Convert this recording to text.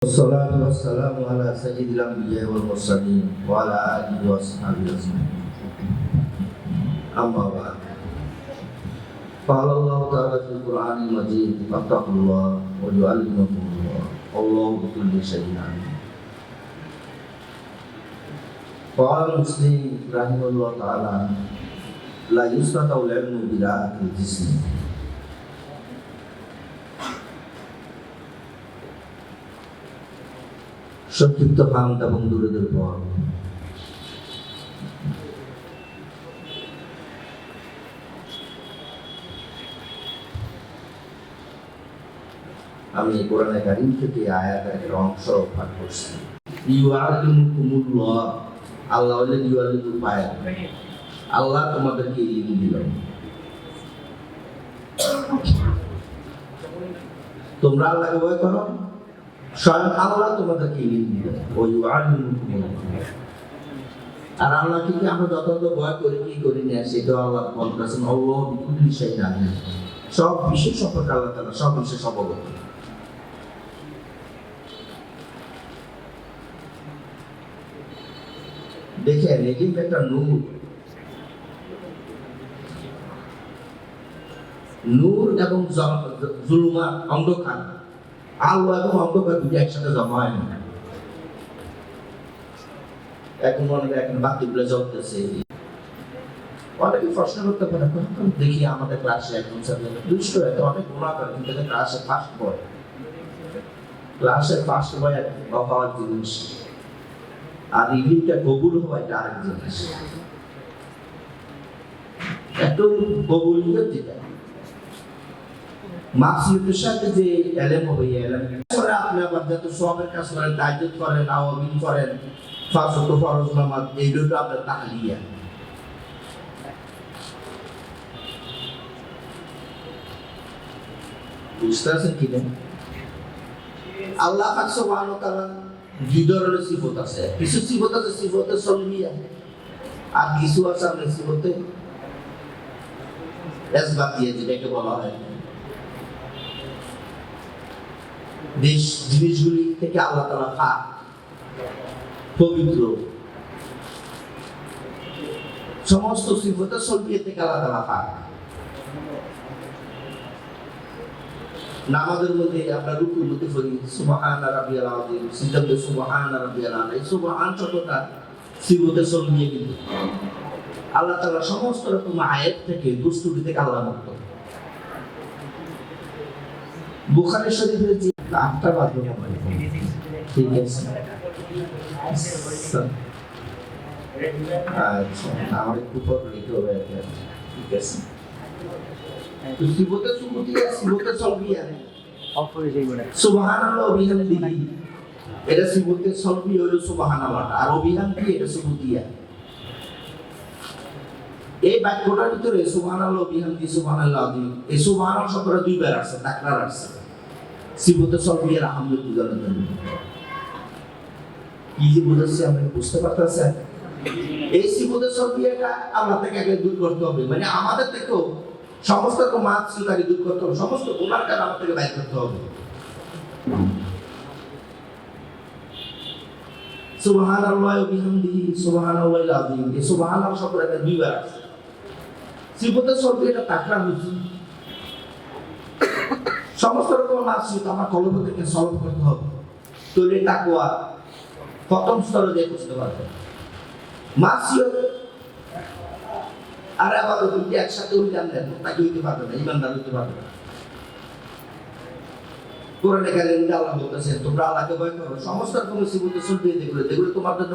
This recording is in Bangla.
Wassalatu wassalamu ala sayyidil anbiya wal mursalin wa ala alihi wa sahbihi. Amma ba'd. Qala Allah ta'ala fil Qur'anil Majid, "Fattaqullah wa yu'allimukumullah." Allahu bi kulli shay'in alim. Qala Muslim rahimahullah ta'ala, "La yusnatu al-'ilmu bila akil jismi." সংক্ষিপ্ত ফান্ড এবং দূরদের পর। আমি কোরআনে কারিম থেকে আয়াতের অংশ পাঠ করছি। ইউআলিমুকুমুল্লাহ আল্লাহ হলেন ইউআলিমুল পায়া আল্লাহ তোমাদেরকে ইলম দিলেন তোমরা আল্লাহকে ভয় করো? স্বয়ং আল্লাহ তোমাদেরকে আর আমরা যথাযথ ভয় করি, কি করি না সেটা আল্লাহ জানেন সব বিষয় সম্পর্কে আল্লাহ তালা সব বিষয় অবগত। দেখেন, এই একটা নূর। নূর এবং জুলুমা অন্ধকার। আলো এবং অন্ধকার দুটি একসাথে জমা হয় না এখন মনে হয় এখন বাতিগুলো জ্বলতেছে অনেকে প্রশ্ন করতে পারে দেখি আমাদের ক্লাসে একজন দুষ্ট এত অনেক গুণা করে কিন্তু ক্লাসে ফার্স্ট বয় ক্লাসে ফার্স্ট বয় এক জিনিস আর ইলিমটা কবুল হওয়া এটা আরেক জিনিস কবুল যেটা মাসিয়তের সাথে যে এলেম হবে এলেম করে আপনি আবার সবের কাজ করেন করেন আওয়াবিন করেন ফাঁসত ফরজ নামাজ আপনার তাহলিয়া। বুঝতে পারছেন কি না? আল্লাহ পাক সুবহানাহু তাআলা দুই ধরনের সিফত আছে। কিছু সিফত আছে, সিফতে সলবিয়া, আর কিছু আছে আপনার সিফতে এসবাতিয়া, যেটাকে বলা হয়। দেশ জিনিসগুলি থেকে আল্লাহ তালা খা পবিত্র। সমস্ত সিফত সলবিয়ে থেকে আল্লাহ তালা খা নামাজের মধ্যে আমরা রুকুর মধ্যে পড়ি, সুবহান রাব্বিয়াল আযীম সিজদাতে সুবহান রাব্বিয়াল এই সুবহান শব্দটা সিফতে সলবিয়ে কিন্তু। আল্লাহ তাআলা সমস্ত রকম আয়াত থেকে দুষ্টুটি থেকে আল্লাহ মুক্ত। শরীফের যে আটটা ঠিক আছে। আচ্ছা আমার একটু পর লিখতে হবে। ঠিক আছে। এটা আর এটা এই বাক্যটার ভিতরে সুবহানাল্লাহ অভিহামদি সুবহানাল্লাহ আযীম এই সুবহানাল্লাহ শব্দটা দুইবার আসছে, তাকরার আসছে। সিবতে সলবিয়ার আহমদ বুঝানোর জন্য কি যে বুঝাচ্ছে আপনি বুঝতে এই আল্লাহ থেকে আগে দূর করতে হবে মানে আমাদের থেকেও সমস্ত রকম দূর করতে হবে সমস্ত কাজ আমার থেকে করতে হবে সুবহান আল্লাহ সুবহান আল্লাহ এই সুবহান আল্লাহ দুইবার আছে হচ্ছে সমস্ত রকম মাসুদ আমার কলম থেকে সলভ করতে হবে। তৈরি তাকুয়া প্রথম স্তরে দিয়ে বুঝতে পারবে। আর আবার একসাথে দেন, তাকে হইতে পারবে না, ইমানদার হইতে পারবে না। কোরআনে আল্লাহ বলতেছেন, তোমরা আল্লাহকে ভয় করো, সমস্ত রকম দেখলে তোমার জন্য